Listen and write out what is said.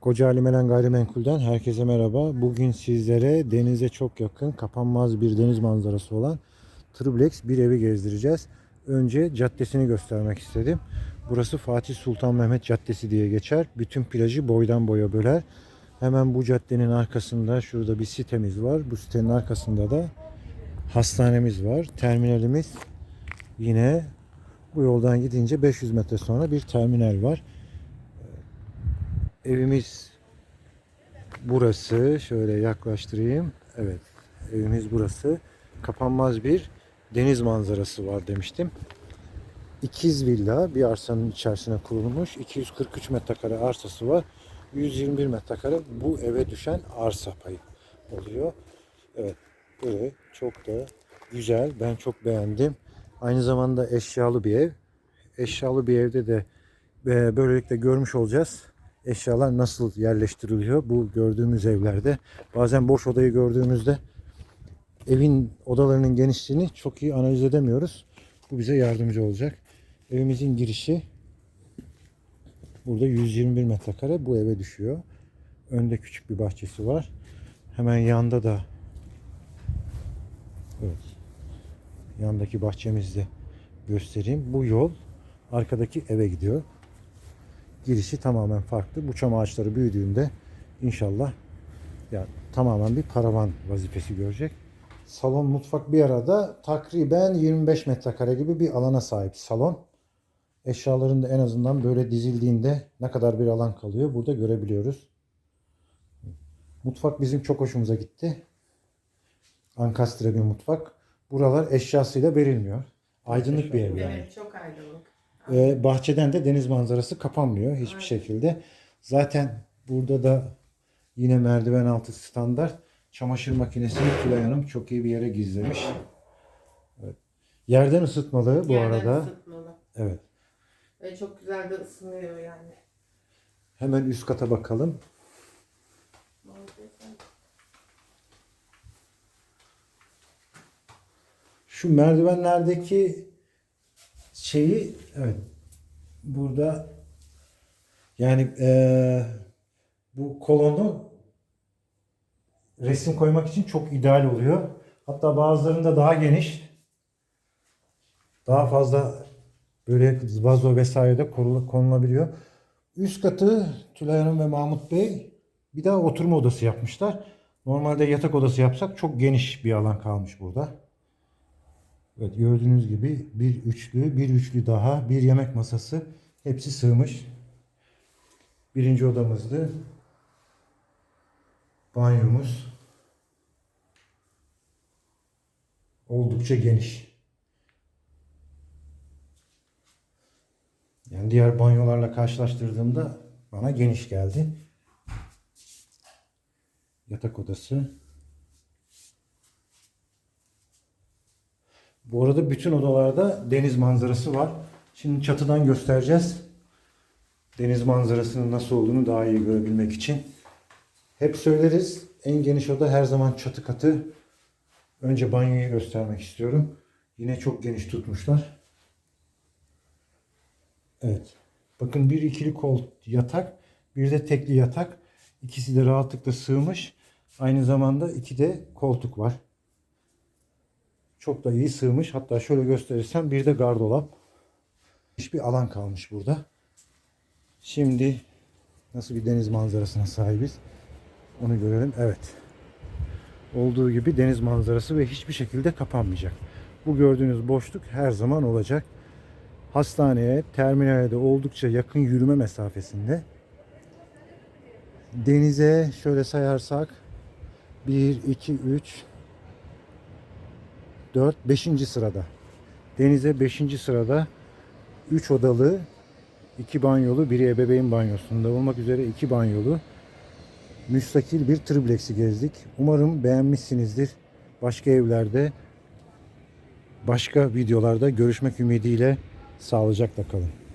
Kocaeli Melen Gayrimenkul'den herkese merhaba. Bugün sizlere denize çok yakın, kapanmaz bir deniz manzarası olan Triplex bir evi gezdireceğiz. Önce caddesini göstermek istedim. Burası Fatih Sultan Mehmet Caddesi diye geçer. Bütün plajı boydan boya böler. Hemen bu caddenin arkasında şurada bir sitemiz var. Bu sitenin arkasında da hastanemiz var. Terminalimiz yine bu yoldan gidince 500 metre sonra bir terminal var. Evimiz burası. Şöyle yaklaştırayım. Evet. Evimiz burası. Kapanmaz bir deniz manzarası var demiştim. İkiz villa bir arsanın içerisine kurulmuş. 243 metrekare arsası var. 121 metrekare bu eve düşen arsa payı oluyor. Evet. Böyle çok da güzel. Ben çok beğendim. Aynı zamanda eşyalı bir ev. Eşyalı bir evde de e, böylelikle görmüş olacağız eşyalar nasıl yerleştiriliyor bu gördüğümüz evlerde. Bazen boş odayı gördüğümüzde evin odalarının genişliğini çok iyi analiz edemiyoruz. Bu bize yardımcı olacak. Evimizin girişi burada 121 metrekare bu eve düşüyor. Önde küçük bir bahçesi var. Hemen yanda da evet yandaki bahçemizde göstereyim. Bu yol arkadaki eve gidiyor girişi tamamen farklı. Bu çam ağaçları büyüdüğünde inşallah ya tamamen bir paravan vazifesi görecek. Salon mutfak bir arada takriben 25 metrekare gibi bir alana sahip salon. Eşyaların da en azından böyle dizildiğinde ne kadar bir alan kalıyor burada görebiliyoruz. Mutfak bizim çok hoşumuza gitti. Ankastre bir mutfak. Buralar eşyasıyla verilmiyor. Aydınlık bir ev yani. Evet çok aydınlık. Ve bahçeden de deniz manzarası kapanmıyor hiçbir şekilde. Zaten burada da yine merdiven altı standart çamaşır makinesini Tülay Hanım çok iyi bir yere gizlemiş. Evet. Yerden ısıtmalı bu Yerden arada. ısıtmalı. Evet. Ve çok güzel de ısınıyor yani. Hemen üst kata bakalım. Şu merdivenlerdeki şeyi evet burada yani eee, bu kolonu resim koymak için çok ideal oluyor. Hatta bazılarında daha geniş daha fazla böyle vazo vesaire de korula- konulabiliyor. Üst katı Tülay Hanım ve Mahmut Bey bir daha oturma odası yapmışlar. Normalde yatak odası yapsak çok geniş bir alan kalmış burada. Evet gördüğünüz gibi bir üçlü, bir üçlü daha, bir yemek masası hepsi sığmış. Birinci odamızdı. Banyomuz. Oldukça geniş. Yani diğer banyolarla karşılaştırdığımda bana geniş geldi. Yatak odası. Bu arada bütün odalarda deniz manzarası var. Şimdi çatıdan göstereceğiz. Deniz manzarasının nasıl olduğunu daha iyi görebilmek için. Hep söyleriz en geniş oda her zaman çatı katı. Önce banyoyu göstermek istiyorum. Yine çok geniş tutmuşlar. Evet. Bakın bir ikili kol yatak, bir de tekli yatak. İkisi de rahatlıkla sığmış. Aynı zamanda iki de koltuk var. Çok da iyi sığmış. Hatta şöyle gösterirsem bir de gardolap. Hiçbir alan kalmış burada. Şimdi nasıl bir deniz manzarasına sahibiz onu görelim. Evet. Olduğu gibi deniz manzarası ve hiçbir şekilde kapanmayacak. Bu gördüğünüz boşluk her zaman olacak. Hastaneye, terminale de oldukça yakın yürüme mesafesinde. Denize şöyle sayarsak 1, 2, 3, 4, 5. sırada. Denize 5. sırada 3 odalı, 2 banyolu, biri ebeveyn banyosunda olmak üzere 2 banyolu müstakil bir triplex'i gezdik. Umarım beğenmişsinizdir. Başka evlerde, başka videolarda görüşmek ümidiyle sağlıcakla kalın.